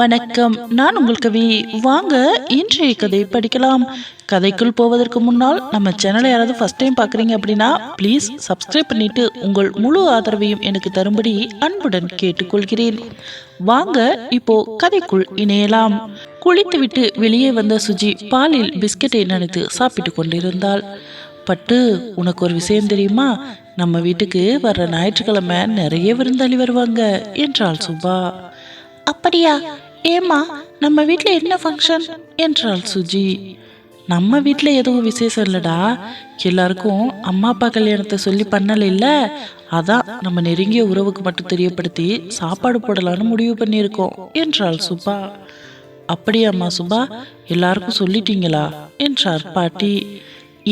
வணக்கம். நான் உங்கள் கவி. வாங்க இன்றைய கதை படிக்கலாம். கதைக்குள் போவதற்கு முன்னால் நம்ம சேனலை யாராவது ஃபர்ஸ்ட் டைம் பார்க்குறீங்க அப்படின்னா ப்ளீஸ் சப்ஸ்கிரைப் பண்ணிட்டு உங்கள் முழு ஆதரவையும் எனக்கு தரும்படி அன்புடன் கேட்டுக்கொள்கிறேன். வாங்க இப்போ கதைக்குள் இணையலாம். குளித்துவிட்டு வெளியே வந்த சுஜி பாலில் பிஸ்கெட்டை நினைத்து சாப்பிட்டு கொண்டிருந்தாள். பட்டு உனக்கு ஒரு விஷயம் தெரியுமா? நம்ம வீட்டுக்கு வர்ற ஞாயிற்றுக்கிழமை நிறைய விருந்தாளி வருவாங்க என்றாள் சுபா. அப்படியா? ஏமா நம்ம வீட்டில் என்ன ஃபங்க்ஷன் என்றாள் சுஜி. நம்ம வீட்டில் எதுவும் விசேஷம் இல்லைடா. எல்லாருக்கும் அம்மா அப்பா கல்யாணத்தை சொல்லி பண்ணல இல்லை? அதான் நம்ம நெருங்கிய உறவுக்கு மட்டும் தெரியப்படுத்தி சாப்பாடு போடலான்னு முடிவு பண்ணியிருக்கோம் என்றாள் சுபா. அப்படியாம்மா சுபா எல்லாருக்கும் சொல்லிட்டீங்களா? என்றார் பாட்டி.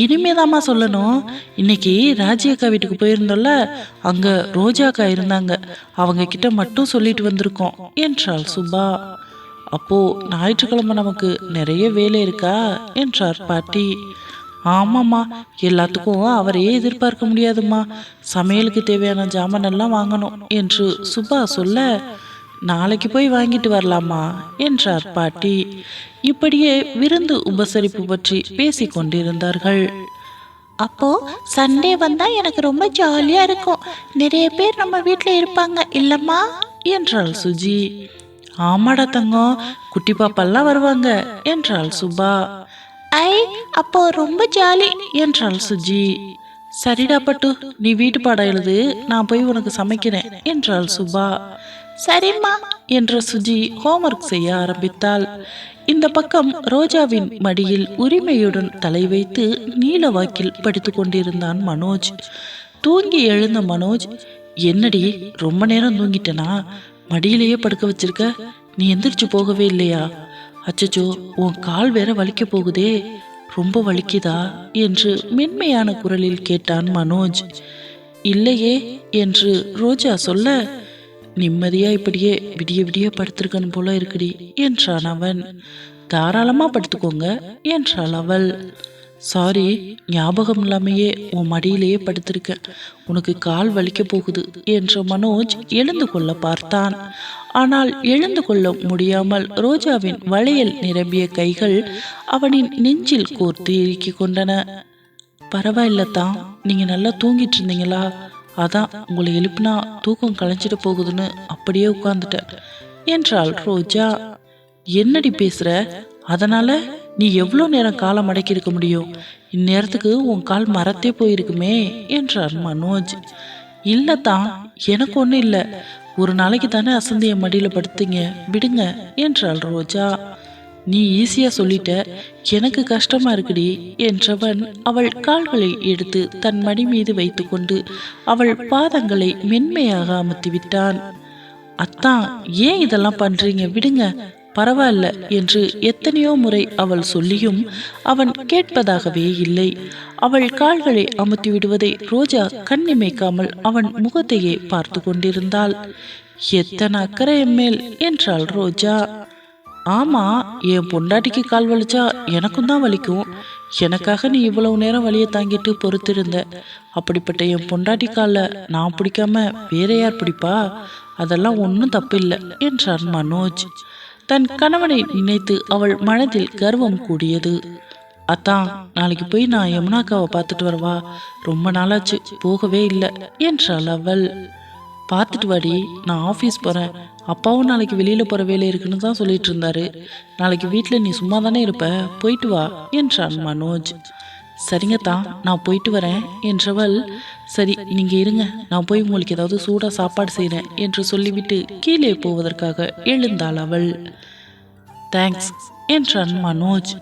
இனிமேதாம்மா சொல்லணும். இன்னைக்கு ராஜியக்கா வீட்டுக்கு போயிருந்தோம்ல அங்க ரோஜா அக்கா இருந்தாங்க. அவங்க கிட்ட மட்டும் சொல்லிட்டு வந்திருக்கோம் என்றாள் சுபா. அப்போ ஞாயிற்றுக்கிழமை நமக்கு நிறைய வேலை இருக்கா என்றார் பாட்டி. ஆமாம்மா எல்லாத்துக்கும் அவரையே எதிர்பார்க்க முடியாதும்மா. சமையலுக்கு தேவையான ஜாமான் எல்லாம் வாங்கணும் என்று சுபா சொல்ல நாளைக்கு போய் வாங்கிட்டு வரலாமா? என்றார் பாட்டி. இப்படியே விருந்து உபசரிப்பு பற்றி பேசிக் கொண்டிருந்தார்கள். அப்போ சண்டே வந்தா எனக்கு ரொம்ப ஜாலியா இருக்கும். நிறைய பேர் நம்ம வீட்டில் இருப்பாங்க இல்லம்மா? என்றாள் சுஜி. ஆமாடா தங்கம் குட்டி பாப்பெல்லாம் வருவாங்க என்றாள் சுபா. ஐ அப்போ ரொம்ப ஜாலி என்றாள் சுஜி. சரிடா பட்டு நீ வீட்டு பாடம் எழுது நான் போய் உனக்கு சமைக்கிறேன் என்றாள் சுபா. சரிம்மா என்ற சுஜி ஹோம்ஒர்க் செய்ய ஆரம்பித்தாள். இந்த பக்கம் ரோஜாவின் மடியில் உரிமையுடன் தலை வைத்து நீல வாக்கில் படித்து கொண்டிருந்தான் மனோஜ். தூங்கி எழுந்த மனோஜ் என்னடி ரொம்ப நேரம் தூங்கிட்டனா? மடியிலேயே படுக்க வச்சிருக்க? நீ எந்திரிச்சு போகவே இல்லையா? அச்சச்சோ உன் கால் வேற வலிக்க போகுதே. ரொம்ப வலிக்குதா? என்று மென்மையான குரலில் கேட்டான் மனோஜ். இல்லையே என்று ரோஜா சொல்ல நிம்மதியா இப்படியே விடிய விடிய படுத்திருக்கணும் போல இருக்குடி என்றான் அவன். தாராளமா படுத்துக்கோங்க என்றாள் அவள். சாரி ஞாபகம் இல்லாமையே உன் மடியிலேயே படுத்திருக்க. உனக்கு கால் வலிக்க போகுது என்று மனோஜ் எழுந்து கொள்ள பார்த்தான். ஆனால் எழுந்து கொள்ள முடியாமல் ரோஜாவின் வளையல் நிரம்பிய கைகள் அவனின் நெஞ்சில் கோர்த்து இறுக்கி கொண்டன. பரவாயில்லத்தான் நீங்க நல்லா தூங்கிட்டு இருந்தீங்களா? அதான் உங்களை எழுப்பினா தூக்கம் கலைஞ்சிட்டு போகுதுன்னு அப்படியே உட்கார்ந்துட்டேன் என்றாள் ரோஜா. என்னடி பேசுற? அதனால நீ எவ்வளோ நேரம் காலம் அடக்கி இருக்க முடியும்? இந்நேரத்துக்கு உன் கால் மரத்தே போயிருக்குமே என்றார் மனோஜ். இல்லத்தான் எனக்கு ஒன்றும் இல்லை. ஒரு நாளைக்கு தானே அசந்தைய மடியில் படுத்துங்க. விடுங்க என்றாள் ரோஜா. நீ ஈஸியா சொல்லிட்ட எனக்கு கஷ்டமா இருக்குடி என்றவன் அவள் கால்களை எடுத்து தன் மடி மீது வைத்துக்கொண்டு அவள் பாதங்களை மென்மையாக அமர்த்தி விட்டான். அத்தான் ஏன் இதெல்லாம் பண்றீங்க? விடுங்க பரவாயில்ல என்று எத்தனையோ முறை அவள் சொல்லியும் அவன் கேட்பதாகவே இல்லை. அவள் கால்களை அமுத்தி விடுவதை ரோஜா கண்ணிமைக்காமல் அவன் முகத்தையே பார்த்து கொண்டிருந்தாள். எத்தனை அக்கறை மேல் என்றாள் ரோஜா. ஆமா என் பொண்டாட்டிக்கு கால் வலிச்சா எனக்கும் தான் வலிக்கும். எனக்காக நீ இவ்வளவு நேரம் வலியை தாங்கிட்டு பொறுத்திருந்த. அப்படிப்பட்ட என் பொண்டாட்டி காலில் நான் பிடிக்காம வேற யார் பிடிப்பா? அதெல்லாம் ஒன்றும் தப்பில்லை என்றான் மனோஜ். தன் கணவனை நினைத்து அவள் மனதில் கர்வம் கூடியது. அத்தான் நாளைக்கு போய் நான் யமுனாக்காவை பார்த்துட்டு வரவா? ரொம்ப நாளாச்சு போகவே இல்லை என்றாள் அவள். பார்த்துட்டு வாடி நான் ஆஃபீஸ் போகிறேன் அப்பாவும் நாளைக்கு வெளியில் போகிற வேலை இருக்குன்னு தான் சொல்லிட்டு இருந்தாரு. நாளைக்கு வீட்டில் நீ சும்மா தானே இருப்ப? போயிட்டு வா என்றான் மனோஜ். சரிங்க தான் நான் போயிட்டு வரேன் என்றவள் சரி நீங்கள் இருங்க நான் போய் உங்களுக்கு ஏதாவது சூடாக சாப்பாடு செய்கிறேன் என்று சொல்லிவிட்டு கீழே போவதற்காக எழுந்தாள் அவள். தேங்க்ஸ் என்றான் மனோஜ்.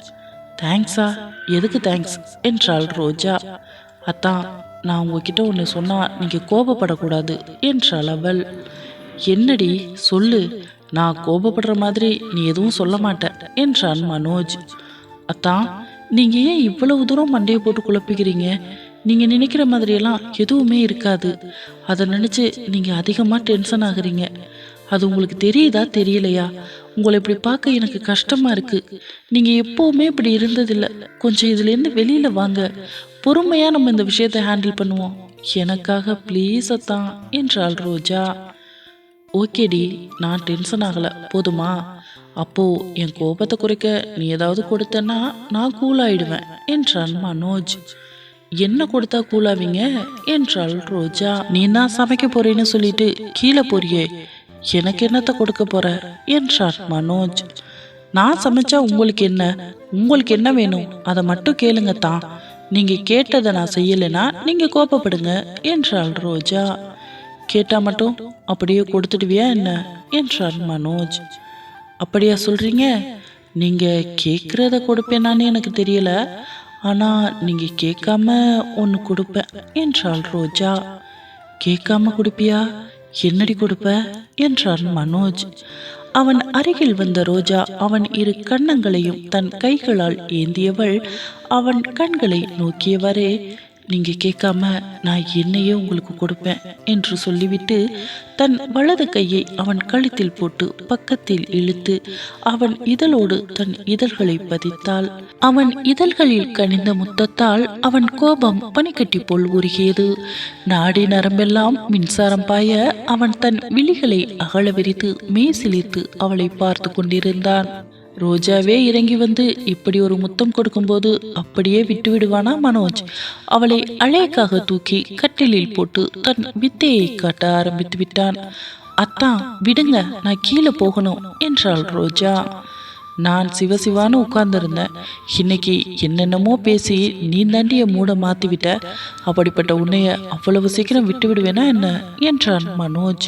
தேங்க்ஸா எதுக்கு தேங்க்ஸ் என்றாள் ரோஜா. அத்தான் நான் உங்ககிட்ட ஒன்று சொன்னால் நீங்கள் கோபப்படக்கூடாது என்றாள் அவள் என்னடி சொல்லு நான் கோபப்படுற மாதிரி நீ எதுவும் சொல்ல மாட்ட என்றான் மனோஜ். அத்தான் நீங்கள் ஏன் இவ்வளவு தூரம் மண்டையை போட்டு குழப்பிக்கிறீங்க? நீங்கள் நினைக்கிற மாதிரியெல்லாம் எதுவுமே இருக்காது. அதை நினச்சி நீங்கள் அதிகமாக டென்ஷன் ஆகுறீங்க. அது உங்களுக்கு தெரியுதா தெரியலையா? உங்களை இப்படி பார்க்க எனக்கு கஷ்டமாக இருக்குது நீங்கள் எப்போவுமே இப்படி இருந்ததில்லை. கொஞ்சம் இதுலேருந்து வெளியில் வாங்க. பொறுமையா நம்ம இந்த விஷயத்தை ஹேண்டில் பண்ணுவோம். எனக்காக ப்ளீஸ் அத்தான் என்றாள் ரோஜா. ஓகேடி நான் டென்ஷன் ஆகலை. போதுமா? அப்போ என் கோபத்தை குறைக்க நீ ஏதாவது கொடுத்தன்னா நான் கூலாயிடுவேன் என்றான் மனோஜ். என்ன கொடுத்தா கூலாவீங்க என்றாள் ரோஜா. நீ தான் சமைக்க போறேன்னு சொல்லிட்டு கீழே போறியே. எனக்கு என்னத்த கொடுக்க போற? என்றான் மனோஜ். நான் சமைச்சா உங்களுக்கு என்ன? உங்களுக்கு என்ன வேணும்? அதை மட்டும் கேளுங்க தான் நீங்க கேட்டதை நான் செய்யலைன்னா நீங்க கோபப்படுங்க என்றாள் ரோஜா. கேட்டா மட்டும் அப்படியே கொடுத்துடுவியா என்ன? என்றார் மனோஜ். அப்படியா சொல்றீங்க. நீங்க கேட்குறத கொடுப்பேனான்னு எனக்கு தெரியல. ஆனா நீங்க கேட்காம ஒன்று கொடுப்பேன் என்றாள் ரோஜா. கேட்காம கொடுப்பியா? என்னடி கொடுப்ப? என்றார் மனோஜ். அவன் அருகில் வந்த ரோஜா அவன் இரு கன்னங்களையும் தன் கைகளால் ஏந்தியவள். அவன் கண்களை நோக்கியவரே நீங்க கேட்காம நான் என்னையே உங்களுக்கு கொடுப்பேன் என்று சொல்லிவிட்டு தன் வலது கையை அவன் கழுத்தில் போட்டு பக்கத்தில் இழுத்து அவன் இதழோடு தன் இதழ்களை பதித்தாள். அவன் இதழ்களில் கனிந்த முத்தத்தால் அவன் கோபம் பனிக்கட்டி போல் உருகியது. நாடி நரம்பெல்லாம் மின்சாரம் பாய அவன் தன் விழிகளை அகல விரித்து மேசிலித்து அவளை பார்த்து கொண்டிருந்தான். ரோஜாவே இறங்கி வந்து இப்படி ஒரு முத்தம் கொடுக்கும்போது அப்படியே விட்டு விடுவானா மனோஜ்? அவளை அழைக்காக தூக்கி கட்டிலில் போட்டு தன் வித்தையை காட்ட ஆரம்பித்து விட்டான். அத்தான் விடுங்க நான் கீழே போகணும் என்றாள் ரோஜா. நான் சிவசிவான்னு உட்கார்ந்திருந்தேன். இன்னைக்கு என்னென்னமோ பேசி நீ தாண்டிய மூட மாற்றிவிட்ட அப்படிப்பட்ட உன்னைய அவ்வளவு சீக்கிரம் விட்டு விடுவேனா என்ன? என்றான் மனோஜ்.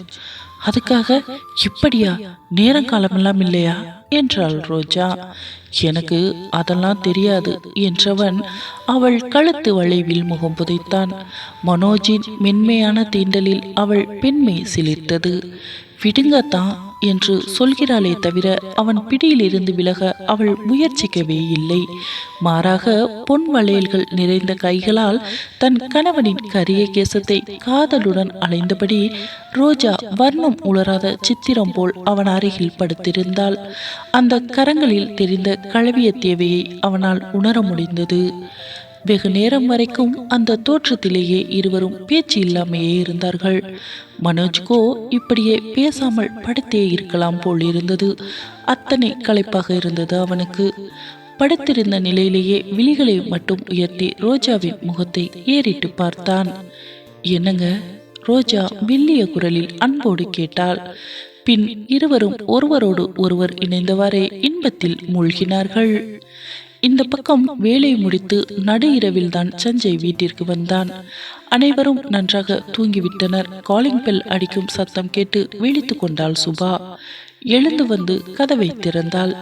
அதுக்காக இப்படியா? நேரம் காலமெல்லாம் இல்லையா? என்றாள் ரோஜா எனக்கு அதெல்லாம் தெரியாது என்றவன் அவள் கழுத்து வளைவில் முகம் புதைத்தான். மனோஜின் மென்மையான தீண்டலில் அவள் பெண்மை சிலிர்த்தது. விடுங்கத்தான் என்று சொல்கிறாளே தவிர அவன் பிடியிலிருந்து விலக அவள் முயற்சிக்கவே இல்லை. மாறாக பொன் வளையல்கள் நிறைந்த கைகளால் தன் கணவனின் கரிய கேசத்தை காதலுடன் அலைந்தபடி ரோஜா வர்ணம் உலராத சித்திரம் போல் அவன் அருகில் படுத்திருந்தாள். அந்த கரங்களில் தெரிந்த களவிய தேவையை அவனால் உணர முடிந்தது. வெகு நேரம் வரைக்கும் அந்த தோற்றத்திலேயே இருவரும் பேச்சு இல்லாமையே இருந்தார்கள். மனோஜ்கோ இப்படியே பேசாமல் படுத்தே இருக்கலாம் போல் இருந்தது. அத்தனை களைப்பாக இருந்தது அவனுக்கு. படுத்திருந்த நிலையிலேயே விழிகளை மட்டும் உயர்த்தி ரோஜாவின் முகத்தை ஏறிட்டு பார்த்தான். என்னங்க? ரோஜா மெல்லிய குரலில் அன்போடு கேட்டாள். பின் இருவரும் ஒருவரோடு ஒருவர் இணைந்தவாறே இன்பத்தில் மூழ்கினார்கள். இந்த பக்கம் வேலை முடித்து நடு இரவில்தான் சஞ்சய் வீட்டிற்கு வந்தான். அனைவரும் நன்றாக தூங்கிவிட்டனர். காலிங் பெல் அடிக்கும் சத்தம் கேட்டு விழித்து கொண்டாள் சுபா. எழுந்து வந்து கதவை திறந்தாள்.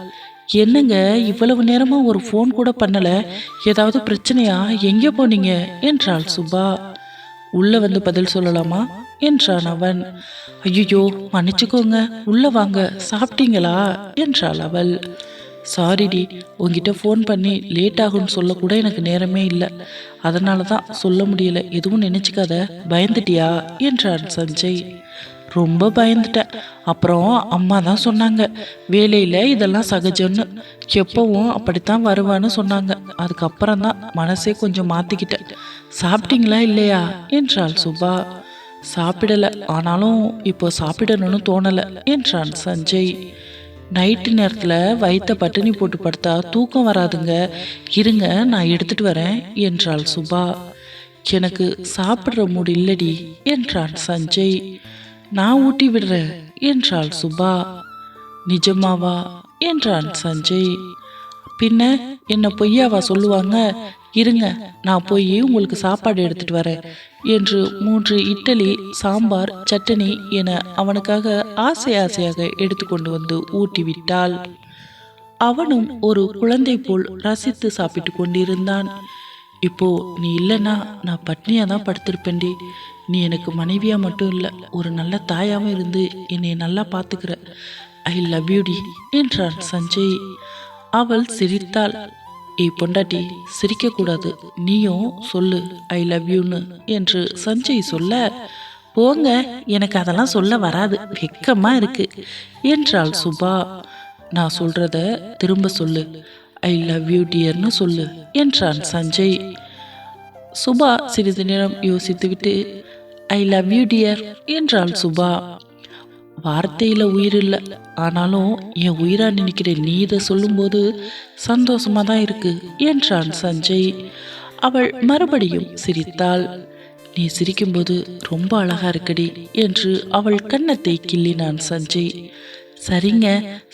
என்னங்க இவ்வளவு நேரமா ஒரு ஃபோன் கூட பண்ணல? ஏதாவது பிரச்சனையா? எங்கே போனீங்க? என்றாள் சுபா. உள்ள வந்து பதில் சொல்லலாமா? என்றான் அவன். ஐயோ மன்னிச்சுக்கோங்க. உள்ள வாங்க. சாப்பிட்டீங்களா? என்றாள் அவள். சாரிடி உங்ககிட்ட ஃபோன் பண்ணி லேட் ஆகும்னு சொல்லக்கூட எனக்கு நேரமே இல்லை. அதனால தான் சொல்ல முடியல. எதுவும் நினச்சிக்காத. பயந்துட்டியா? என்றான் சஞ்சய். ரொம்ப பயந்துட்டேன் அப்புறம் அம்மா தான் சொன்னாங்க. வேலையில் இதெல்லாம் சகஜம்னு. எப்பவும் அப்படித்தான் வருவான்னு சொன்னாங்க. அதுக்கப்புறம் தான் மனசே கொஞ்சம் மாற்றிக்கிட்டேன் சாப்பிட்டீங்களா இல்லையா? என்றாள் சுபா. சாப்பிடலை. ஆனாலும் இப்போ சாப்பிடணும்னு தோணலை. என்றான் சஞ்சய். நைட்டு நேரத்தில் வயிற்ற பட்டினி போட்டு படுத்தா தூக்கம் வராதுங்க. இருங்க நான் எடுத்துட்டு வரேன் என்றாள் சுபா. எனக்கு சாப்பிட்ற மூடு இல்லடி என்றான் சஞ்சய். நான் ஊட்டி விடுறேன் என்றாள் சுபா. நிஜமாவா என்றான் சஞ்சய். பின்ன என்ன பொய்யாவா சொல்லுவாங்க? இருங்க நான் போய் உங்களுக்கு சாப்பாடு எடுத்துட்டு வரேன் என்று மூன்று இட்டலி சாம்பார் சட்டனி என அவனுக்காக ஆசை ஆசையாக எடுத்துக்கொண்டு வந்து ஊட்டிவிட்டாள் அவனும் ஒரு குழந்தை போல் ரசித்து சாப்பிட்டு கொண்டிருந்தான். இப்போ நீ இல்லைன்னா நான் பட்னியாக தான் படுத்திருப்பேன்டி. நீ எனக்கு மனைவியாக மட்டும் இல்லை ஒரு நல்ல தாயாகவும் இருந்து என்னை நல்லா பார்த்துக்கிற ஐ லவ் யூடி என்றான் சஞ்சய். அவள் சிரித்தாள். ஏய் பொண்டாட்டி சிரிக்கக்கூடாது. நீயும் சொல்லு ஐ லவ் யூன்னு என்று சஞ்சய் சொல்ல போங்க எனக்கு அதெல்லாம் சொல்ல வராது. வெக்கமா இருக்கு என்றாள் சுபா. நான் சொல்றத திரும்ப சொல்லு. ஐ லவ் யூ டியர்னு சொல்லு என்றான் சஞ்சய். சுபா சிறிது நேரம் யோசித்துவிட்டு ஐ லவ் யூ டியர் என்றாள் சுபா. வார்த்தையில் உயிர் இல்லை ஆனாலும் என் உயிராக நினைக்கிற நீ இதை சொல்லும்போது சந்தோஷமாக தான் இருக்கு என்றான் சஞ்சய். அவள் மறுபடியும் சிரித்தாள். நீ சிரிக்கும்போது ரொம்ப அழகா இருக்கடி என்று அவள் கன்னத்தை கிள்ளினான் சஞ்சய். சரிங்க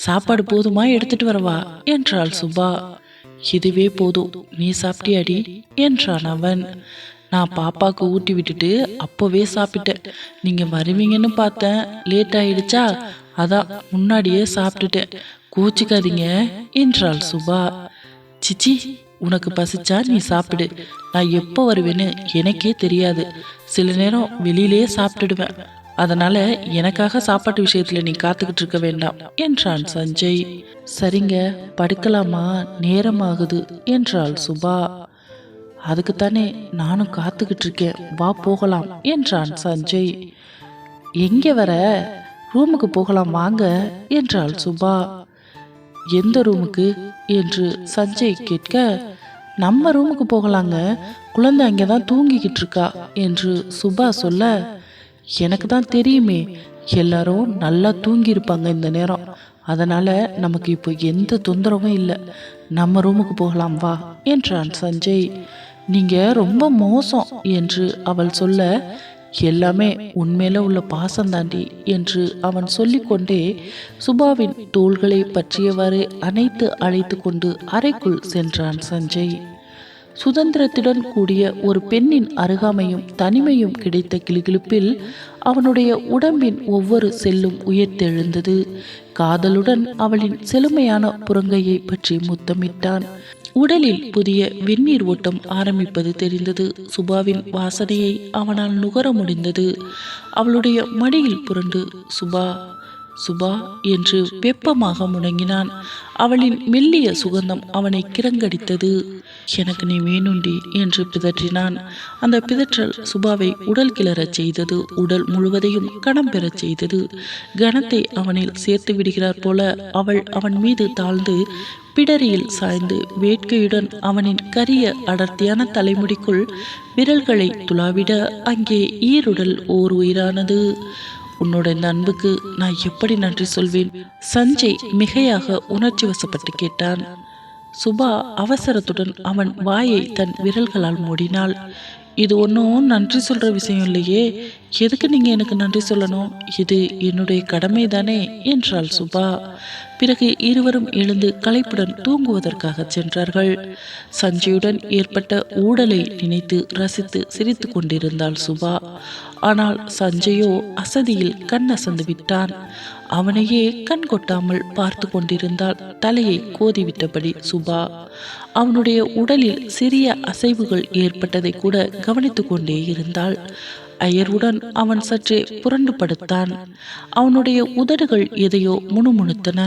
சாப்பாடு போதுமா எடுத்துட்டு வரவா என்றாள் சுபா. இதுவே போதும் நீ சாப்பிட்டியாடி என்றான் அவன். நான் பாப்பாவுக்கு ஊட்டி விட்டுட்டு அப்போவே சாப்பிட்டேன். நீங்கள் வருவீங்கன்னு பார்த்தேன். லேட் ஆயிடுச்சா? அதான் முன்னாடியே சாப்பிட்டுட்டேன். கூச்சிக்காதீங்க என்றாள் சுபா. சிச்சி உனக்கு பசிச்சா நீ சாப்பிடு. நான் எப்போ வருவேன்னு எனக்கே தெரியாது. சில நேரம் வெளியிலே சாப்பிட்டுடுவேன். அதனால எனக்காக சாப்பாட்டு விஷயத்துல நீ காத்துக்கிட்டு இருக்க வேண்டாம் என்றான் சஞ்சய். சரிங்க படுக்கலாமா? நேரமாகுது என்றாள் சுபா. அதுக்குத்தானே நானும் காத்துக்கிட்டு இருக்கேன் வா போகலாம் என்றான் சஞ்சய். எங்க வர? ரூமுக்கு போகலாம் வாங்க என்றாள் சுபா. எந்த ரூமுக்கு? என்று சஞ்சய் கேட்க நம்ம ரூமுக்கு போகலாங்க. குழந்தை அங்கே தான் தூங்கிக்கிட்டு இருக்கா என்று சுபா சொல்ல எனக்கு தான் தெரியுமே எல்லாரும் நல்லா தூங்கியிருப்பாங்க இந்த நேரம். அதனால நமக்கு இப்போ எந்த தொந்தரவும் இல்லை. நம்ம ரூமுக்கு போகலாம் வா என்றான் சஞ்சய். நீங்க ரொம்ப மோசம் என்று அவள் சொல்ல எல்லாமே உண்மையில உள்ள பாசம் தாண்டி என்று அவன் சொல்லிக்கொண்டே சுபாவின் தோள்களை பற்றியவாறு அணைத்து அழைத்து கொண்டு அறைக்குள் சென்றான் சஞ்சய். சுதந்திரத்துடன் கூடிய ஒரு பெண்ணின் அருகாமையும் தனிமையும் கிடைத்த கிளுகிழுப்பில் அவனுடைய உடம்பின் ஒவ்வொரு செல்லும் உயர்த்தெழுந்தது. காதலுடன் அவளின் செழுமையான புறங்கையை பற்றி முத்தமிட்டான். உடலில் புதிய வெந்நீர் ஓட்டம் ஆரம்பிப்பது தெரிந்தது. சுபாவின் வாசனையை அவனால் நுகர முடிந்தது. அவளுடைய மடியில் புரண்டு சுபா சுபா என்று வெப்பமாக முடங்கினான் அவளின் மெல்லிய சுகந்தம் அவனை கிறங்கடித்தது எனக்கு நீ வேணுண்டி என்று பிதற்றினான். அந்த பிதற்றல் சுபாவை உடல் கிளறச் செய்தது. உடல் முழுவதையும் கணம் பெறச் செய்தது. கணத்தை அவனில் சேர்த்து விடுகிறார் போல அவள் அவன் மீது தாழ்ந்து பிடரியில் சாய்ந்து வேட்கையுடன் அவனின் கரிய அடர்த்தியான தலைமுடிக்குள் விரல்களை துளாவிட அங்கே ஈருடல் ஓர் உயிரானது. உன்னோட இந்த அன்புக்கு நான் எப்படி நன்றி சொல்வேன்? சஞ்சய் மிகையாக உணர்ச்சி வசப்பட்டு கேட்டான். சுபா அவசரத்துடன் அவன் வாயை தன் விரல்களால் மூடினாள். இது ஒன்றும் நன்றி சொல்கிற விஷயம் இல்லையே. எதுக்கு நீங்கள் எனக்கு நன்றி சொல்லணும்? இது என்னுடைய கடமை தானே என்றாள் சுபா. பிறகு இருவரும் எழுந்து களைப்புடன் தூங்குவதற்காக சென்றார்கள். சஞ்சயுடன் ஏற்பட்ட ஊடலை நினைத்து ரசித்து சிரித்து கொண்டிருந்தாள் சுபா. ஆனால் சஞ்சயோ அசதியில் கண் அசந்து விட்டான். அவனையே கண் கொட்டாமல் பார்த்து கொண்டிருந்தால் தலையை கோதிவிட்டபடி சுபா. அவனுடைய உடலில் சிறிய அசைவுகள் ஏற்பட்டதை கூட கவனித்து கொண்டே இருந்தாள். அயர்வுடன் அவன் சற்றே புரண்டு படுத்தான் அவனுடைய உதடுகள் எதையோ முணுமுணுத்தன.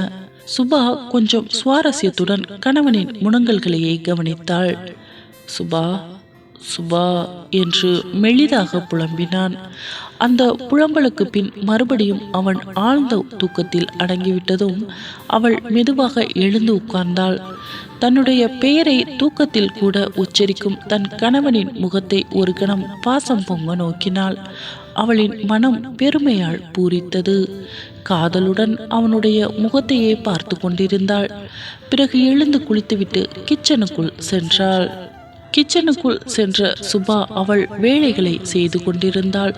சுபா கொஞ்சம் சுவாரஸ்யத்துடன் கணவனின் முனங்கல்களையே கவனித்தாள். சுபா சுபா என்று மெளிதாக புலம்பினான். அந்த புலம்பலுக்கு பின் மறுபடியும் அவன் ஆழ்ந்த தூக்கத்தில் அடங்கிவிட்டதும் அவள் மெதுவாக எழுந்து உட்கார்ந்தாள். தன்னுடைய பெயரை தூக்கத்தில் கூட உச்சரிக்கும் தன் கணவனின் முகத்தை ஒரு கணம் பாசம் பொங்க நோக்கினாள். அவளின் மனம் பெருமையால் பூரித்தது. காதலுடன் அவனுடைய முகத்தையே பார்த்து கொண்டிருந்தாள். பிறகு எழுந்து குளித்துவிட்டு கிச்சனுக்குள் சென்றாள். கிச்சனுக்குள் சென்ற சுபா அவள் வேலைகளை செய்து கொண்டிருந்தாள்.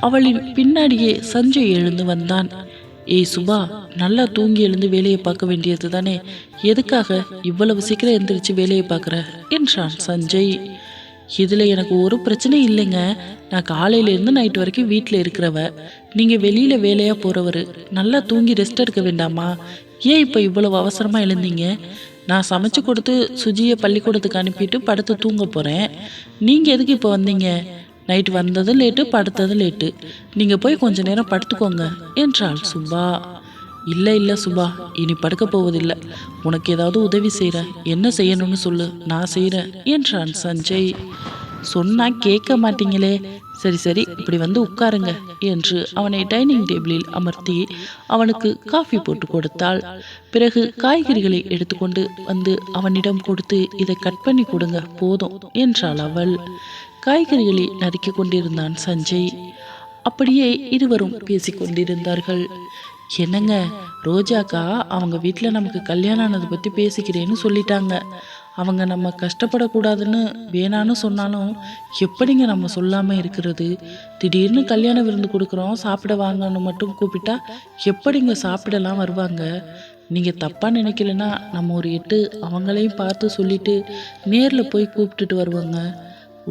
அவளின் பின்னாடியே சஞ்சய் எழுந்து வந்தான். ஏய் சுபா நல்லா தூங்கி எழுந்து வேலையை பார்க்க வேண்டியது தானே? எதுக்காக இவ்வளவு சீக்கிரம் எந்திரிச்சு வேலையை பார்க்குற? என்றான் சஞ்சய். இதில் எனக்கு ஒரு பிரச்சனையும் இல்லைங்க. நான் காலையிலேருந்து நைட் வரைக்கும் வீட்டில் இருக்கிறவ. நீங்கள் வெளியில் வேலையாக போகிறவர் நல்லா தூங்கி ரெஸ்ட் எடுக்க வேண்டாமா? ஏன் இப்போ இவ்வளவு அவசரமாக எழுந்தீங்க? நான் சமைச்சு கொடுத்து சுஜியை பள்ளிக்கூடத்துக்கு அனுப்பிட்டு படுத்து தூங்க போகிறேன் நீங்கள் எதுக்கு இப்போ வந்தீங்க? நைட் வந்ததும் லேட்டு படுத்ததும் லேட்டு. நீங்கள் போய் கொஞ்ச நேரம் படுத்துக்கோங்க என்றாள் சுபா. இல்லை இல்லை சுபா இனி படுக்க போவதில்லை. உனக்கு ஏதாவது உதவி செய்கிறேன் என்ன செய்யணும்னு சொல்லு. நான் செய்கிறேன் என்றான் சஞ்சய். சொன்னா கேட்க மாட்டீங்களே. சரி சரி இப்படி வந்து உட்காருங்க என்று அவனை டைனிங் டேபிளில் அமர்த்தி அவனுக்கு காஃபி போட்டு கொடுத்தாள். பிறகு காய்கறிகளை எடுத்துக்கொண்டு வந்து அவனிடம் கொடுத்து இதை கட் பண்ணி கொடுங்க போதும் என்றாள் அவள். காய்கறிகளை நறுக்கி கொண்டிருந்தான் சஞ்சய். அப்படியே இருவரும் பேசிக்கொண்டிருந்தார்கள் என்னங்க ரோஜாக்கா அவங்க வீட்டில் நமக்கு கல்யாணம் ஆனதை பற்றி பேசிக்கிறேன்னு சொல்லிட்டாங்க. அவங்க நம்ம கஷ்டப்படக்கூடாதுன்னு வேணான்னு சொன்னாலும் எப்படிங்க நம்ம சொல்லாமல் இருக்கிறது? திடீர்னு கல்யாண விருந்து கொடுக்குறோம் சாப்பிட வாங்கன்னு மட்டும் கூப்பிட்டா எப்படிங்க சாப்பிடலாம் வருவாங்க? நீங்கள் தப்பாக நினைக்கலன்னா நம்ம ஒரு எட்டு அவங்களையும் பார்த்து சொல்லிட்டு நேரில் போய் கூப்பிட்டுட்டு வருவாங்க.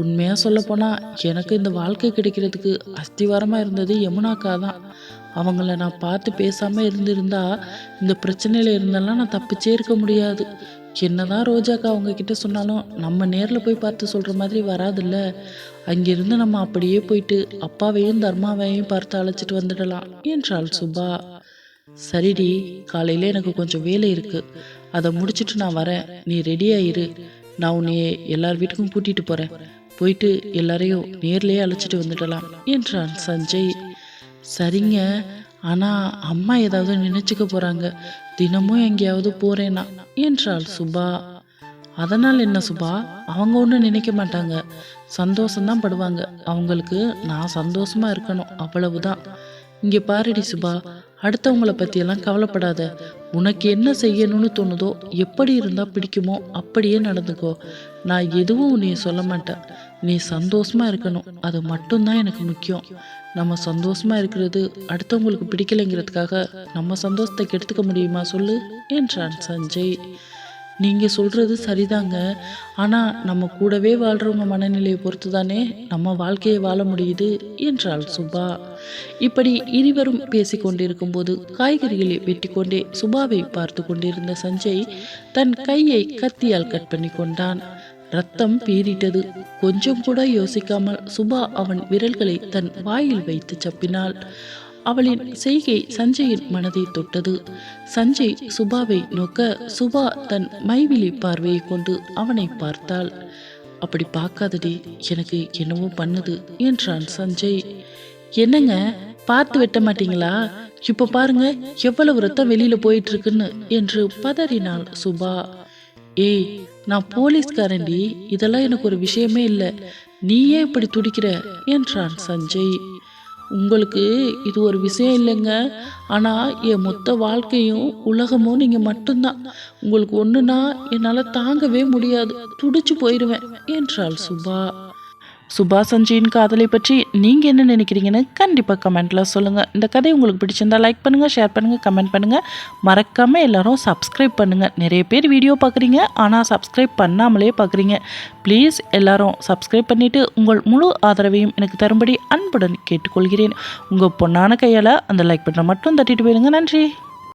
உண்மையாக சொல்லப்போனால் எனக்கு இந்த வாழ்க்கை கிடைக்கிறதுக்கு அஸ்திவாரமாக இருந்தது யமுனாக்கா தான். அவங்கள நான் பார்த்து பேசாமல் இருந்திருந்தா இந்த பிரச்சனையில் இருந்தெல்லாம் நான் தப்பிச்சே இருக்க முடியாது. என்னதான் ரோஜாக்கா அவங்க கிட்ட சொன்னாலும் நம்ம நேரில் போய் பார்த்து சொல்கிற மாதிரி வராதுல்ல? அங்கிருந்து நம்ம அப்படியே போயிட்டு அப்பாவையும் தர்மாவையும் பார்த்து அழைச்சிட்டு வந்துடலாம். என்றாள் சுபா. சரிடி காலையில் எனக்கு கொஞ்சம் வேலை இருக்குது அதை முடிச்சுட்டு நான் வரேன். நீ ரெடியாயிரு நான் உன்னை எல்லார் வீட்டுக்கும் கூட்டிகிட்டு போகிறேன் போயிட்டு எல்லாரையும் நேர்லேயே அழைச்சிட்டு வந்துடலாம் என்றான் சஞ்சய். சரிங்க. ஆனால் அம்மா ஏதாவது நினச்சிக்க போகிறாங்க தினமும் எங்கேயாவது போகிறேனா என்றாள் சுபா. அதனால் என்ன சுபா? அவங்க ஒன்றும் நினைக்க மாட்டாங்க. சந்தோஷம்தான் படுவாங்க. அவங்களுக்கு நான் சந்தோஷமாக இருக்கணும் அவ்வளவுதான். இங்கே பாருடி சுபா அடுத்தவங்கள பற்றியெல்லாம் கவலைப்படாத. உனக்கு என்ன செய்யணும்னு தோணுதோ எப்படி இருந்தால் பிடிக்குமோ அப்படியே நடந்துக்கோ. நான் எதுவும் உன்னைய சொல்ல மாட்டேன். நீ சந்தோஷமாக இருக்கணும். அது மட்டும்தான் எனக்கு முக்கியம். நம்ம சந்தோஷமா இருக்கிறது அடுத்தவங்களுக்கு பிடிக்கலைங்கிறதுக்காக நம்ம சந்தோஷத்தை கெடுத்துக்க முடியுமா சொல்லு? என்றான் சஞ்சய். நீங்கள் சொல்கிறது சரிதாங்க. ஆனால் நம்ம கூடவே வாழ்கிறவங்க மனநிலையை பொறுத்து தானே நம்ம வாழ்க்கையை வாழ முடியுது? என்றாள் சுபா. இப்படி இருவரும் பேசிக்கொண்டிருக்கும் போது காய்கறிகளை வெட்டி கொண்டே சுபாவை பார்த்து கொண்டிருந்த சஞ்சய் தன் கையை கத்தியால் கட் பண்ணி கொண்டான். ரத்தம் பீறிட்டது. கொஞ்சம் கூட யோசிக்காமல் சுபா அவன் விரல்களை தன் வாயில் வைத்து சப்பினாள். அவளின் செய்கை சஞ்சயின் மனதை தொட்டது. சஞ்சய் சுபாவை நோக்க சுபா தன் மைவிழி பார்வையை கொண்டு அவனை பார்த்தாள். அப்படி பார்க்காதடி எனக்கு என்னவோ பண்ணுது என்றான் சஞ்சய். என்னங்க? பார்த்து வெட்ட மாட்டீங்களா? இப்ப பாருங்க எவ்வளவு ரத்தம் வெளியில போயிட்டு இருக்குன்னு என்று பதறினாள் சுபா. ஏய் நான் போலீஸ்காரண்டி இதெல்லாம் எனக்கு ஒரு விஷயமே இல்லை. நீயே இப்படி துடிக்கிற? என்றான் சஞ்சய். உங்களுக்கு இது ஒரு விஷயம் இல்லைங்க. ஆனால் என் மொத்த வாழ்க்கையும் உலகமும் நீங்கள் மட்டும்தான். உங்களுக்கு ஒன்றுனா என்னால் தாங்கவே முடியாது. துடிச்சு போயிடுவேன் என்றாள் சுபா. சுபா சஞ்சயின் காதலை பற்றி நீங்கள் என்ன நினைக்கிறீங்கன்னு கண்டிப்பாக கமெண்ட்டில் சொல்லுங்கள் இந்த கதை உங்களுக்கு பிடிச்சிருந்தா லைக் பண்ணுங்கள் ஷேர் பண்ணுங்கள் கமெண்ட் பண்ணுங்கள் மறக்காமல் எல்லோரும் சப்ஸ்கிரைப் பண்ணுங்கள் நிறைய பேர் வீடியோ பார்க்குறீங்க ஆனால் சப்ஸ்கிரைப் பண்ணாமலே பார்க்குறீங்க. ப்ளீஸ் எல்லோரும் சப்ஸ்கிரைப் பண்ணிவிட்டு உங்கள் முழு ஆதரவையும் எனக்கு தரும்படி அன்புடன் கேட்டுக்கொள்கிறேன். உங்கள் பொண்ணான கையால் அந்த லைக் பட்டனை மட்டும் தட்டிட்டு போயிடுங்க. நன்றி.